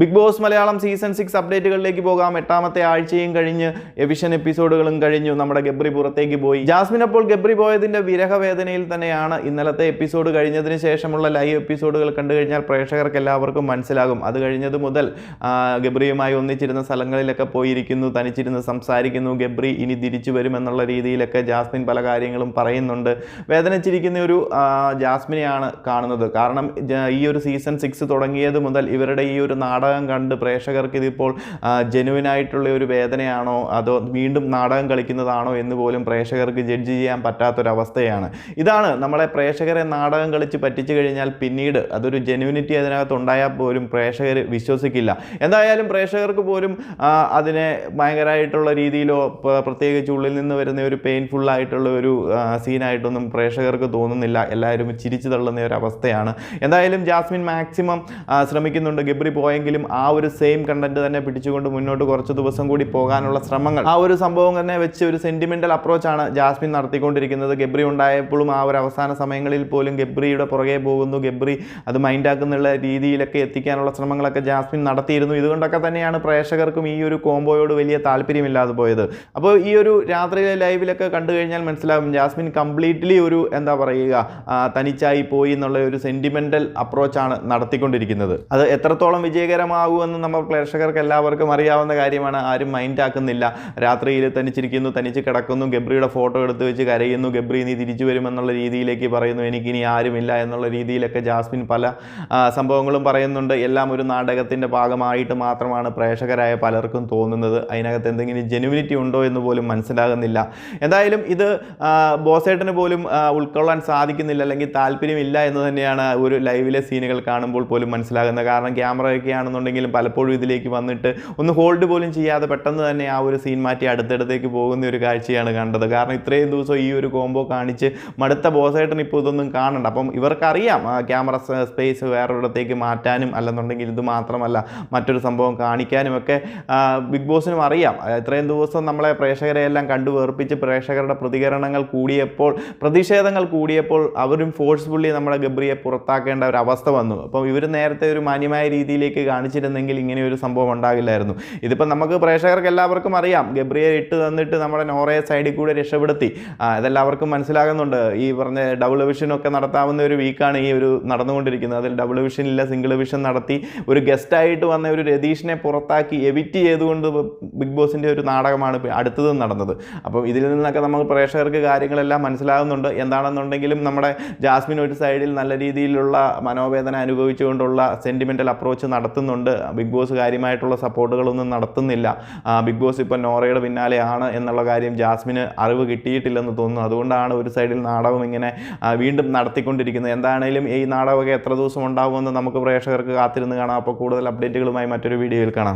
Big boss Malayalam season six അപ്ഡേറ്റുകളിലേക്ക് പോകാം. എട്ടാമത്തെ ആഴ്ചയും കഴിഞ്ഞ് എവിഷൻ എപ്പിസോഡുകളും കഴിഞ്ഞു. നമ്മുടെ ഗബ്രി പുറത്തേക്ക് പോയി. ജാസ്മിൻ അപ്പോൾ ഗബ്രി പോയതിന്റെ വിരഹവേദനയിൽ തന്നെയാണ് ഇന്നലത്തെ എപ്പിസോഡ് കഴിഞ്ഞതിന് ശേഷമുള്ള ലൈവ് എപ്പിസോഡുകൾ കണ്ടു കഴിഞ്ഞാൽ പ്രേക്ഷകർക്ക് എല്ലാവർക്കും മനസ്സിലാകും. അത് കഴിഞ്ഞത് മുതൽ ഗബ്രിയുമായി ഒന്നിച്ചിരുന്ന സ്ഥലങ്ങളിലൊക്കെ പോയിരിക്കുന്നു തനിച്ചിരുന്ന് സംസാരിക്കുന്നു. ഗബ്രി ഇനി തിരിച്ചു വരുമെന്നുള്ള രീതിയിലൊക്കെ ജാസ്മിൻ പല കാര്യങ്ങളും പറയുന്നുണ്ട്. വേദനിച്ചിരിക്കുന്ന ഒരു ജാസ്മിനെയാണ് കാണുന്നത്. കാരണം ഈ ഒരു സീസൺ സിക്സ് തുടങ്ങിയത് മുതൽ ഇവരുടെ ഈ ഒരു നാടകം കണ്ട് പ്രേക്ഷകർക്ക് ഇതിപ്പോൾ ജെനുവിൻ ആയിട്ടുള്ള ഒരു വേദനയാണോ അതോ വീണ്ടും നാടകം കളിക്കുന്നതാണോ എന്ന് പോലും പ്രേക്ഷകർക്ക് ജഡ്ജ് ചെയ്യാൻ പറ്റാത്തൊരവസ്ഥയാണ്. ഇതാണ് നമ്മളെ പ്രേക്ഷകരെ നാടകം കളിച്ച് പറ്റിച്ചു കഴിഞ്ഞാൽ പിന്നീട് അതൊരു ജെനുവിനിറ്റി അതിനകത്ത് ഉണ്ടായാൽ പോലും പ്രേക്ഷകർ വിശ്വസിക്കില്ല. എന്തായാലും പ്രേക്ഷകർക്ക് പോലും അതിനെ ഭയങ്കരമായിട്ടുള്ള രീതിയിലോ പ്രത്യേകിച്ച് ഉള്ളിൽ നിന്ന് വരുന്ന ഒരു പെയിൻഫുൾ ആയിട്ടുള്ള ഒരു സീനായിട്ടൊന്നും പ്രേക്ഷകർക്ക് തോന്നുന്നില്ല. എല്ലാവരും ചിരിച്ചു തള്ളുന്ന ഒരു അവസ്ഥയാണ്. എന്തായാലും ജാസ്മിൻ മാക്സിമം ശ്രമിക്കുന്നുണ്ട്. ഗബ്രി പോയെങ്കിലും ആ ഒരു സെയിം കണ്ടന്റ് തന്നെ പിടിച്ചുകൊണ്ട് മുന്നോട്ട് കുറച്ച് ദിവസം കൂടി പോകാനുള്ള ശ്രമങ്ങൾ. ആ ഒരു സംഭവം തന്നെ വെച്ച് ഒരു സെന്റിമെന്റൽ അപ്രോച്ചാണ് ജാസ്മിൻ നടത്തിക്കൊണ്ടിരിക്കുന്നത്. ഗബ്രി ഉണ്ടായപ്പോഴും ആ ഒരു അവസാന സമയങ്ങളിൽ പോലും ഗബ്രിയുടെ പുറകെ പോകുന്നു. ഗബ്രി അത് മൈൻഡാക്കുന്നുള്ള രീതിയിലൊക്കെ എത്തിക്കാനുള്ള ശ്രമങ്ങളൊക്കെ ജാസ്മിൻ നടത്തിയിരുന്നു. ഇതുകൊണ്ടൊക്കെ തന്നെയാണ് പ്രേക്ഷകർക്കും ഈ ഒരു കോംബോയോട് വലിയ താല്പര്യമില്ലാതെ പോയത്. അപ്പോൾ ഈ ഒരു രാത്രിയിലെ ലൈവിലൊക്കെ കണ്ടു കഴിഞ്ഞാൽ മനസ്സിലാകും ജാസ്മിൻ കംപ്ലീറ്റ്ലി ഒരു എന്താ പറയുക തനിച്ചായി പോയി എന്നുള്ള ഒരു സെന്റിമെന്റൽ അപ്രോച്ചാണ് നടത്തിക്കൊണ്ടിരിക്കുന്നത്. അത് എത്രത്തോളം വിജയകരമാകുമെന്ന് നമ്മൾ പ്രേക്ഷകർക്ക് എല്ലാവർക്കും അറിയാവുന്ന കാര്യമാണ്. ആരും മൈൻഡ് ആക്കുന്നില്ല. രാത്രിയിൽ തനിച്ചിരിക്കുന്നു തനിച്ച് കിടക്കുന്നു ഗബ്രിയുടെ ഫോട്ടോ എടുത്ത് വെച്ച് കരയുന്നു ഗബ്രി നീ തിരിച്ചു വരുമെന്നുള്ള രീതിയിലേക്ക് പറയുന്നു എനിക്കിനി ആരുമില്ല എന്നുള്ള രീതിയിലൊക്കെ ജാസ്മിൻ പല സംഭവങ്ങളും പറയുന്നുണ്ട്. എല്ലാം ഒരു നാടകത്തിന്റെ ഭാഗമായിട്ട് മാത്രമാണ് പ്രേക്ഷകരായ പലർക്കും തോന്നുന്നത്. അതിനകത്ത് എന്തെങ്കിലും ജെനുവിനിറ്റി ഉണ്ടോ എന്ന് പോലും മനസ്സിലാകുന്നില്ല. എന്തായാലും ഇത് ബോസേട്ടന് പോലും ഉൾക്കൊള്ളാൻ സാധിക്കുന്നില്ല അല്ലെങ്കിൽ താല്പര്യമില്ല എന്ന് തന്നെയാണ് ഒരു ലൈവിലെ സീനുകൾ കാണുമ്പോൾ പോലും മനസ്സിലാകുന്നത്. കാരണം ക്യാമറയൊക്കെ ആണെന്നുണ്ടെങ്കിലും പലപ്പോഴും ഇതിലേക്ക് വന്നിട്ട് ഒന്ന് ഹോൾഡ് പോലും ചെയ്യാതെ പെട്ടെന്ന് തന്നെ ആ ഒരു സീൻ മാറ്റി അടുത്തടുത്തേക്ക് പോകുന്ന ഒരു കാഴ്ചയാണ് കണ്ടത്. കാരണം ഇത്രയും ദിവസം ഈ ഒരു കോംബോ കാണിച്ച് മടുത്ത ബോസേട്ടൻ ഇപ്പോൾ ഇതൊന്നും കാണണ്ട. അപ്പം ഇവർക്കറിയാം ക്യാമറ സ്പേസ് വേറൊരിടത്തേക്ക് മാറ്റാനും അല്ലെന്നുണ്ടെങ്കിൽ ഇത് മാത്രമല്ല മറ്റൊരു സംഭവം കാണിക്കാനും ഒക്കെ ബിഗ് ബോസിനും അറിയാം. ഇത്രയും ദിവസം നമ്മളെ പ്രേക്ഷകരെ എല്ലാം കണ്ടു വേർപ്പിച്ച് പ്രേക്ഷകരുടെ പ്രതികരണങ്ങൾ കൂടിയപ്പോൾ പ്രതിഷേധങ്ങൾ കൂടിയപ്പോൾ അവരും ഫോഴ്സ്ഫുള്ളി നമ്മുടെ ഗബ്രിയെ പുറത്താക്കേണ്ട ഒരു അവസ്ഥ വന്നു. അപ്പം ഇവർ നേരത്തെ ഒരു മാന്യമായ രീതിയിലേക്ക് കാണിച്ചിരുന്നെങ്കിൽ ഇങ്ങനെ ഒരു സംഭവം ഉണ്ടാകില്ലായിരുന്നു. ഇതിപ്പോൾ നമുക്ക് പ്രേക്ഷകർക്ക് എല്ലാവർക്കും അറിയാം. ഗബ്രിയെ ഇട്ട് തന്നിട്ട് നമ്മുടെ നോറയെ സൈഡിൽ കൂടെ രക്ഷപ്പെടുത്തി. ഇതെല്ലാവർക്കും മനസ്സിലാകുന്നുണ്ട്. ഈ പറഞ്ഞ ഡബിൾ വിഷനൊക്കെ നടത്താവുന്ന ഒരു വീക്കാണ് ഈ ഒരു നടന്നുകൊണ്ടിരിക്കുന്നത്. അതിൽ ഡബിൾ വിഷൻ ഇല്ല സിംഗിൾ വിഷൻ നടത്തി ഒരു ഗസ്റ്റായിട്ട് വന്ന ഒരു രതീഷിനെ പുറത്താക്കി എവിറ്റ് ചെയ്തുകൊണ്ട് ബിഗ് ബോസിന്റെ ഒരു നാടകമാണ് അടുത്തത് നടന്നത്. അപ്പം ഇതിൽ നിന്നൊക്കെ നമുക്ക് പ്രേക്ഷകർക്ക് കാര്യങ്ങളെല്ലാം മനസ്സിലാകുന്നുണ്ട്. എന്താണെന്നുണ്ടെങ്കിലും നമ്മുടെ ജാസ്മിൻ ഒരു സൈഡിൽ നല്ല രീതിയിലുള്ള മനോവേദന അനുഭവിച്ചുകൊണ്ടുള്ള സെന്റിമെന്റൽ അപ്രോച്ച് നടത്തുന്നുണ്ട്. ബിഗ് ബോസ് കാര്യമായിട്ടുള്ള സപ്പോർട്ടുകളൊന്നും നടത്തുന്നില്ല. ബിഗ് ബോസ് ഇപ്പോൾ നോറയുടെ പിന്നാലെയാണ് എന്നുള്ള കാര്യം ജാസ്മിന് അറിവ് കിട്ടിയിട്ടില്ലെന്ന് തോന്നുന്നു. അതുകൊണ്ടാണ് ഒരു സൈഡിൽ നാടകം ഇങ്ങനെ വീണ്ടും നടത്തിക്കൊണ്ടിരിക്കുന്നത്. എന്താണേലും ഈ നാടകമൊക്കെ എത്ര ദിവസം ഉണ്ടാകുമെന്ന് നമുക്ക് പ്രേക്ഷകർക്ക് കാത്തിരുന്ന് കാണാം. അപ്പോൾ കൂടുതൽ അപ്ഡേറ്റുകളുമായി മറ്റൊരു വീഡിയോയിൽ കാണാം.